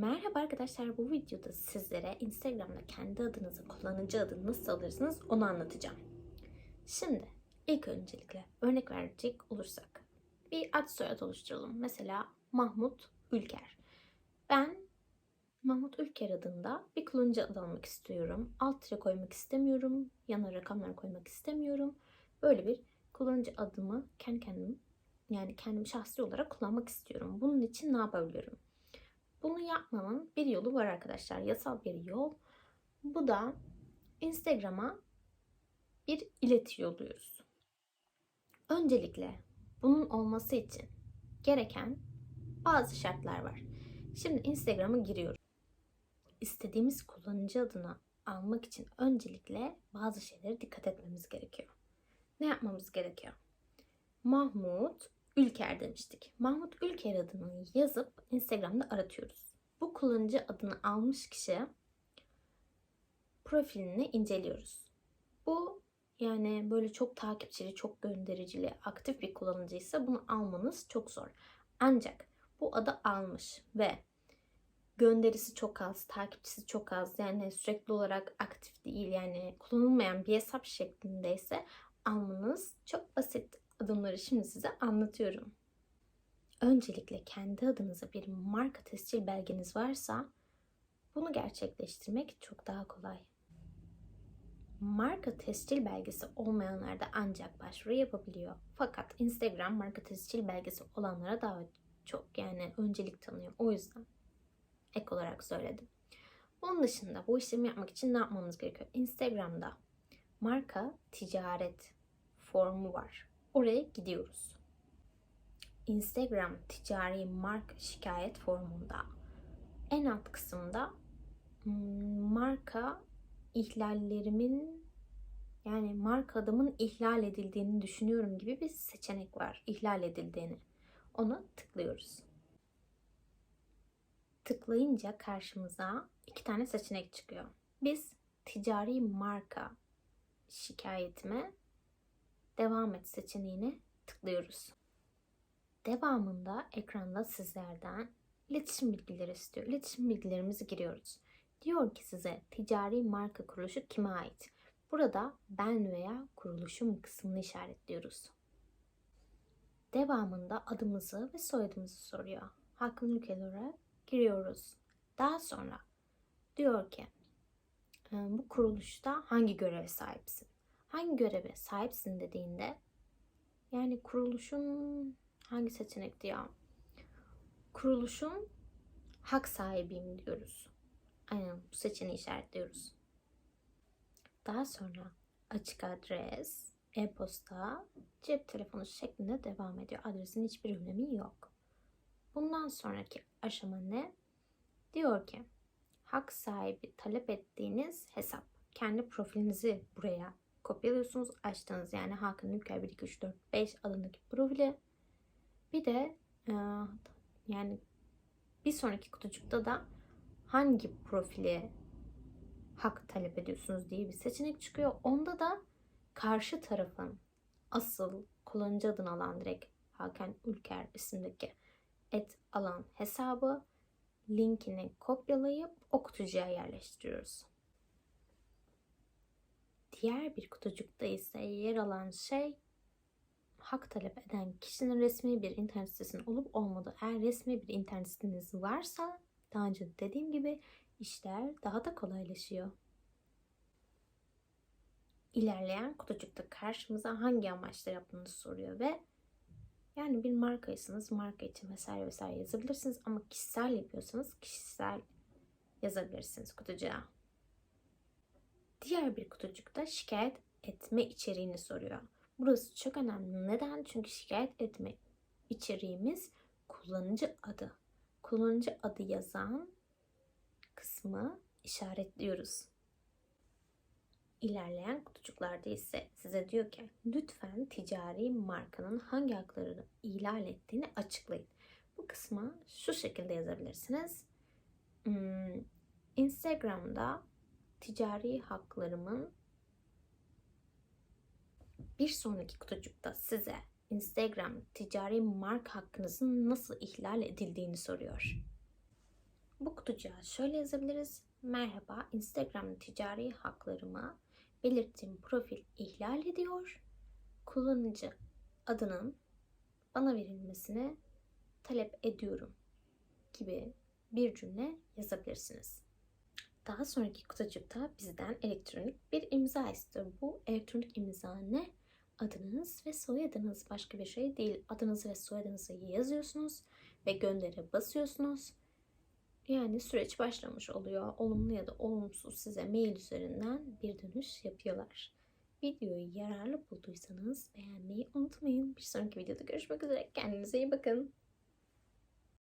Merhaba arkadaşlar bu videoda sizlere Instagram'da kendi adınızı kullanıcı adını nasıl alırsınız onu anlatacağım. Şimdi ilk öncelikle örnek verecek olursak bir ad soyad oluşturalım. Mesela Mahmut Ülker. Ben Mahmut Ülker adında bir kullanıcı adı almak istiyorum. Alt tire koymak istemiyorum. Yana rakamlar koymak istemiyorum. Böyle bir kullanıcı adımı kendi kendim yani kendim şahsi olarak kullanmak istiyorum. Bunun için ne yapabilirim? Bunu yapmanın bir yolu var arkadaşlar. Yasal bir yol. Bu da Instagram'a bir ileti yolluyoruz. Öncelikle bunun olması için gereken bazı şartlar var. Şimdi Instagram'a giriyoruz. İstediğimiz kullanıcı adını almak için öncelikle bazı şeylere dikkat etmemiz gerekiyor. Ne yapmamız gerekiyor? Mahmut Ülker demiştik. Mahmut Ülker adını yazıp Instagram'da aratıyoruz. Bu kullanıcı adını almış kişi profilini inceliyoruz. Bu yani böyle çok takipçili, çok göndericili, aktif bir kullanıcıysa bunu almanız çok zor. Ancak bu adı almış ve gönderisi çok az, takipçisi çok az yani sürekli olarak aktif değil yani kullanılmayan bir hesap şeklindeyse almanız çok basit adımları şimdi size anlatıyorum. Öncelikle kendi adınıza bir marka tescil belgeniz varsa bunu gerçekleştirmek çok daha kolay. Marka tescil belgesi olmayanlar da ancak başvuru yapabiliyor. Fakat Instagram marka tescil belgesi olanlara daha çok yani öncelik tanıyor. O yüzden ek olarak söyledim. Onun dışında bu işlemi yapmak için ne yapmamız gerekiyor? Instagram'da marka ticaret formu var. Oraya gidiyoruz. Instagram ticari marka şikayet formunda en alt kısımda hmm, marka ihlallerimin yani marka adımın ihlal edildiğini düşünüyorum gibi bir seçenek var. İhlal edildiğini. Ona tıklıyoruz. Tıklayınca karşımıza iki tane seçenek çıkıyor. Biz ticari marka şikayetime devam et seçeneğine tıklıyoruz. Devamında ekranda sizlerden iletişim bilgileri istiyor. İletişim bilgilerimizi giriyoruz. Diyor ki size ticari marka kuruluşu kime ait? Burada ben veya kuruluşum kısmını işaretliyoruz. Devamında adımızı ve soyadımızı soruyor. Hakkın ülkelere giriyoruz. Daha sonra diyor ki bu kuruluşta hangi göreve sahipsin? Hangi göreve sahipsin dediğinde yani kuruluşun hangi seçenekti ya? Kuruluşun hak sahibiyim diyoruz. Aynen bu seçeneği işaretliyoruz. Daha sonra açık adres, e-posta, cep telefonu şeklinde devam ediyor. Adresin hiçbir önemi yok. Bundan sonraki aşama ne? Diyor ki hak sahibi talep ettiğiniz hesap. Kendi profilinizi buraya kopyalıyorsunuz. Açtığınız yani Hakan Ülker 1, 2, 3, 4, 5 adındaki profili. Bir de e, yani bir sonraki kutucukta da hangi profili hak talep ediyorsunuz diye bir seçenek çıkıyor. Onda da karşı tarafın asıl kullanıcı adını alan direkt Hakan Ülker isimdeki et alan hesabı linkini kopyalayıp o kutucuğa yerleştiriyoruz. Diğer bir kutucukta ise yer alan şey hak talep eden kişinin resmi bir internet sitesinin olup olmadığı. Eğer resmi bir internet siteniz varsa daha önce dediğim gibi işler daha da kolaylaşıyor. İlerleyen kutucukta karşımıza hangi amaçla yaptığınızı soruyor ve yani bir markaysanız marka için vesaire vesaire yazabilirsiniz ama kişisel yapıyorsanız kişisel yazabilirsiniz kutucuğa. Diğer bir kutucukta şikayet etme içeriğini soruyor. Burası çok önemli. Neden? Çünkü şikayet etme içeriğimiz kullanıcı adı. Kullanıcı adı yazan kısmı işaretliyoruz. İlerleyen kutucuklarda ise size diyor ki lütfen ticari markanın hangi haklarını ihlal ettiğini açıklayın. Bu kısmı şu şekilde yazabilirsiniz. Hmm, Instagram'da ticari haklarımın bir sonraki kutucukta size Instagram ticari marka hakkınızın nasıl ihlal edildiğini soruyor. Bu kutucuğa şöyle yazabiliriz. Merhaba Instagram ticari haklarıma belirttiğim profil ihlal ediyor. Kullanıcı adının bana verilmesini talep ediyorum gibi bir cümle yazabilirsiniz. Daha sonraki kutucukta bizden elektronik bir imza istiyor. Bu elektronik imza ne? Adınız ve soyadınız başka bir şey değil. Adınız ve soyadınızı yazıyorsunuz ve göndere basıyorsunuz. Yani süreç başlamış oluyor. Olumlu ya da olumsuz size mail üzerinden bir dönüş yapıyorlar. Videoyu yararlı bulduysanız beğenmeyi unutmayın. Bir sonraki videoda görüşmek üzere. Kendinize iyi bakın.